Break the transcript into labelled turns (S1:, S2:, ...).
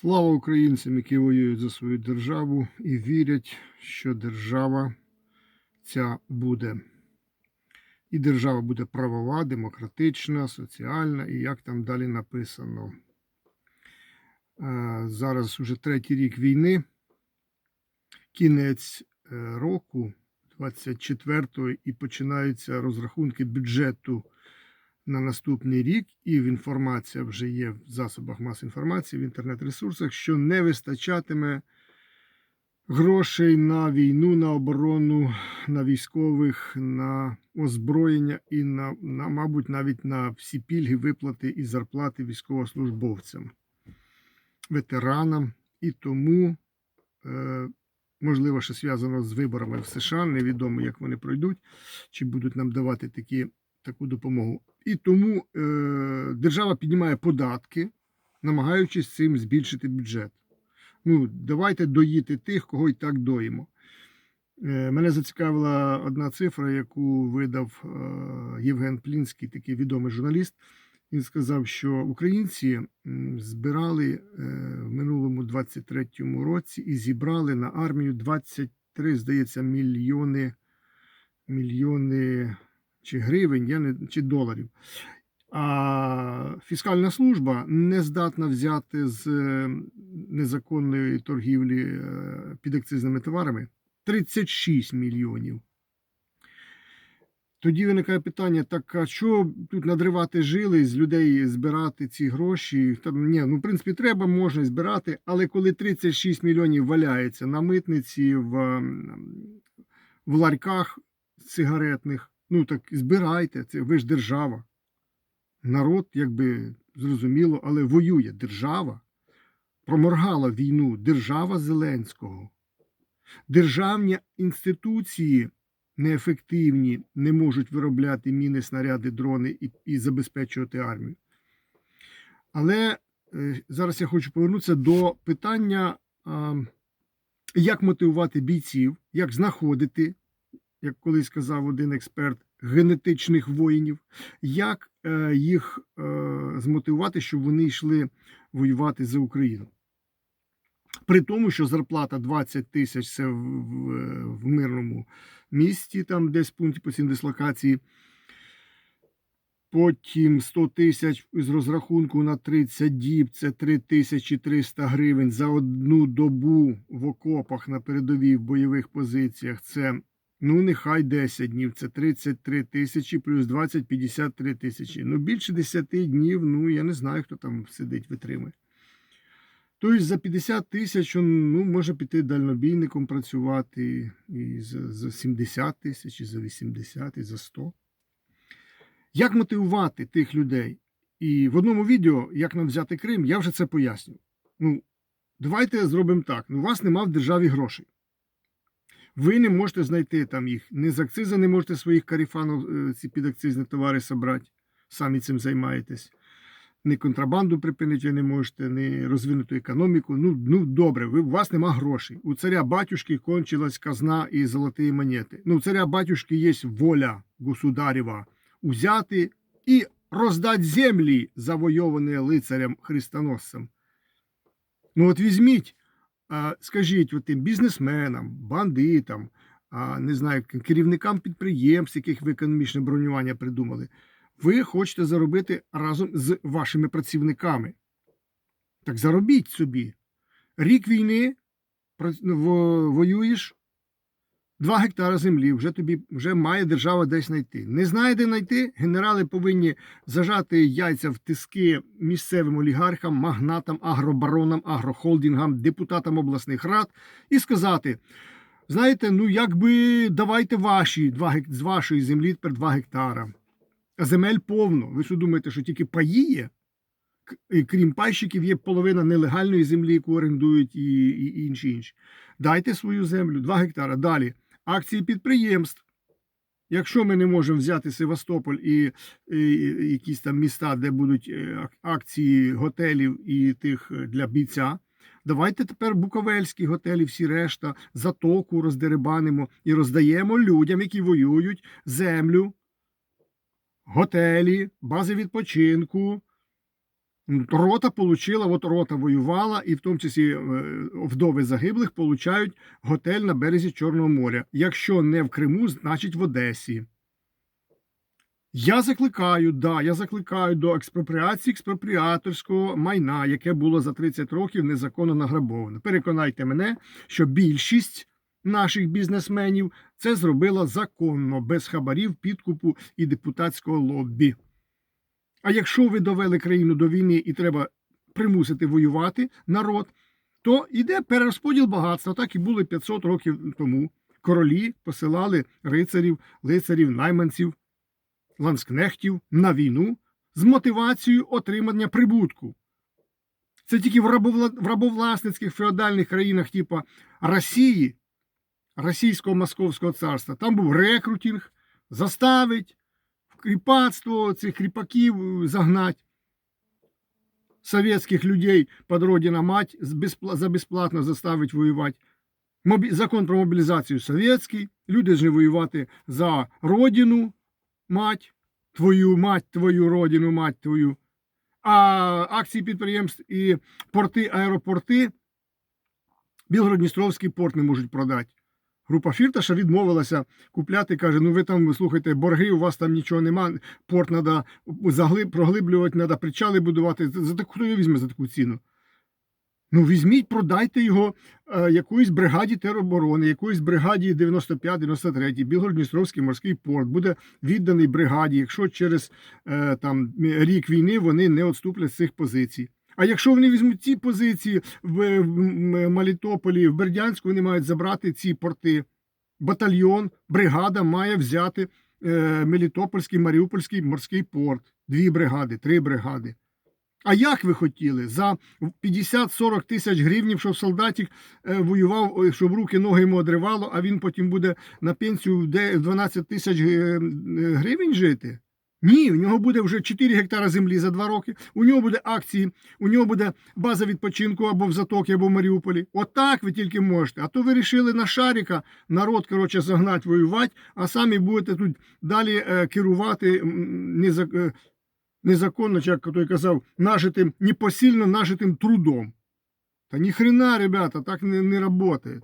S1: Слава українцям, які воюють за свою державу і вірять, що держава ця буде. І держава буде правова, демократична, соціальна, і як там далі написано. Е, Зараз уже третій рік війни, кінець е, року, 24-го, і починаються розрахунки бюджету на наступний рік, і інформація вже є в засобах масової інформації, в інтернет-ресурсах, що не вистачатиме грошей на війну, на оборону, на військових, на озброєння і на, на мабуть, навіть на всі пільги, виплати і зарплати військовослужбовцям, ветеранам. І тому, е, можливо, що зв'язано з виборами в США, невідомо, як вони пройдуть, чи будуть нам давати такі, таку допомогу. І тому е, держава піднімає податки, намагаючись цим збільшити бюджет. Ну, давайте доїти тих, кого і так доїмо. Е, мене зацікавила одна цифра, яку видав е, Євген Плінський, такий відомий журналіст. Він сказав, що українці збирали е, в минулому 23-му році і зібрали на армію 23, здається, мільйони, мільйони чи гривень, я не, чи доларів. А фіскальна служба не здатна взяти з е, незаконної торгівлі е, підакцизними товарами 36 мільйонів. Тоді виникає питання: так а що тут надривати жили з людей збирати ці гроші? Та ні, ну в принципі треба, можна збирати, але коли 36 мільйонів валяється на митниці в, м, в ларьках сигаретних, ну так збирайте, це ви ж держава. Народ, якби зрозуміло, але воює держава. Проморгала війну держава Зеленського. Державні інституції неефективні, не можуть виробляти міни, снаряди, дрони і, і забезпечувати армію. Але е, зараз я хочу повернутися до питання, а, як мотивувати бійців, як знаходити, як колись сказав один експерт, генетичних воїнів, як е, їх е, змотивувати, щоб вони йшли воювати за Україну. При тому, що зарплата 20 тисяч це в, мирному місті, там десь в пункті постійної дислокації. Потім 100 тисяч з розрахунку на 30 діб це 3300 гривень за одну добу в окопах на передовій в бойових позиціях. Це ну нехай 10 днів, це 33 тисячі плюс 20 53 тисячі. Ну більше 10 днів, ну я не знаю, хто там сидить, витримує. Тобто за 50 тисяч ну, може піти дальнобійником працювати і за, за 70 тисяч, і за 80, і за 100. Як мотивувати тих людей? І в одному відео, як нам взяти Крим, я вже це пояснював. Ну, давайте зробимо так. Ну, у вас нема в державі грошей. Ви не можете знайти там їх. Не з акциза не можете своїх каріфанів, е, ці підакцизні товари собрати. Самі цим займаєтесь. Ні контрабанду припинити не можете, ні розвинуту економіку. Ну, ну добре, ви, у вас нема грошей. У царя батюшки кончилась казна і золоті монети. Ну, у царя батюшки є воля государева узяти і роздати землі, завойовані лицарем хрестоносцем. Ну, от візьміть, скажіть от тим бізнесменам, бандитам, не знаю, керівникам підприємств, яких ви економічне бронювання придумали. Ви хочете заробити разом з вашими працівниками. Так заробіть собі. Рік війни ну, воюєш, 2 гектари землі, вже тобі вже має держава десь знайти. Не знає, де знайти, генерали повинні зажати яйця в тиски місцевим олігархам, магнатам, агробаронам, агрохолдингам, депутатам обласних рад і сказати: знаєте, ну якби давайте ваші 2 гек... з вашої землі тепер 2 гектара. А земель повно. Ви що думаєте, що тільки паї є? Крім пайщиків, є половина нелегальної землі, яку орендують, і, і інші інші. Дайте свою землю, 2 гектара. Далі. Акції підприємств. Якщо ми не можемо взяти Севастополь і, і якісь там міста, де будуть е, акції готелів і тих е, для бійця, давайте тепер буковельські готелі, всі решта, затоку роздерибанимо і роздаємо людям, які воюють, землю, готелі, бази відпочинку, Рота получила, от рота воювала, і в тому числі е, вдови загиблих получають готель на березі Чорного моря. Якщо не в Криму, значить в Одесі. Я закликаю, да, я закликаю до експропріації експропріаторського майна, яке було за 30 років незаконно награбоване. Переконайте мене, що більшість наших бізнесменів це зробила законно, без хабарів, підкупу і депутатського лоббі. А якщо ви довели країну до війни і треба примусити воювати народ, то йде перерозподіл багатства. Так і було 500 років тому. Королі посилали рицарів, лицарів, найманців, ланскнехтів на війну з мотивацією отримання прибутку. Це тільки в, рабовласницьких феодальних країнах, типу Росії, Російського Московського царства, там був рекрутинг, заставить кріпацтво цих кріпаків е, загнать советских людей под родина мать за безплатно заставить воювати. Закон про мобілізацію совєтський. Люди ж не воювати за родину, мать, твою мать, твою родину, мать твою. А акції підприємств і порти, аеропорти Білгород-Дністровський порт не можуть продати. Група Фірташа відмовилася купляти, каже: ну ви там слухайте, борги, у вас там нічого нема, порт треба проглиблювати, треба причали будувати. За таку хто його візьме за таку ціну? Ну, візьміть, продайте його е, якоїсь бригаді тероборони, якоїсь бригаді 95-93, Білгород-Дністровський морський порт буде відданий бригаді, якщо через е, там, рік війни вони не відступлять з цих позицій. А якщо вони візьмуть ці позиції в, в М- Мелітополі, в Бердянську, вони мають забрати ці порти. Батальйон, бригада має взяти е, Мелітопольський, Маріупольський морський порт. Дві бригади, три бригади. А як ви хотіли? За 50-40 тисяч гривнів, щоб солдатик е, воював, щоб руки, ноги йому одривало, а він потім буде на пенсію в де- 12 тисяч е, е, гривень жити? Ні, у нього буде вже 4 гектара землі за 2 роки, у нього буде акції, у нього буде база відпочинку або в Затокі, або в Маріуполі. Отак ви тільки можете. А то ви рішили на шарика народ, коротше, загнать воювати, а самі будете тут далі е, керувати е, незаконно, як той казав, нажитим, непосильно нажитим трудом. Та ні хрена, ребята, так не, не работает.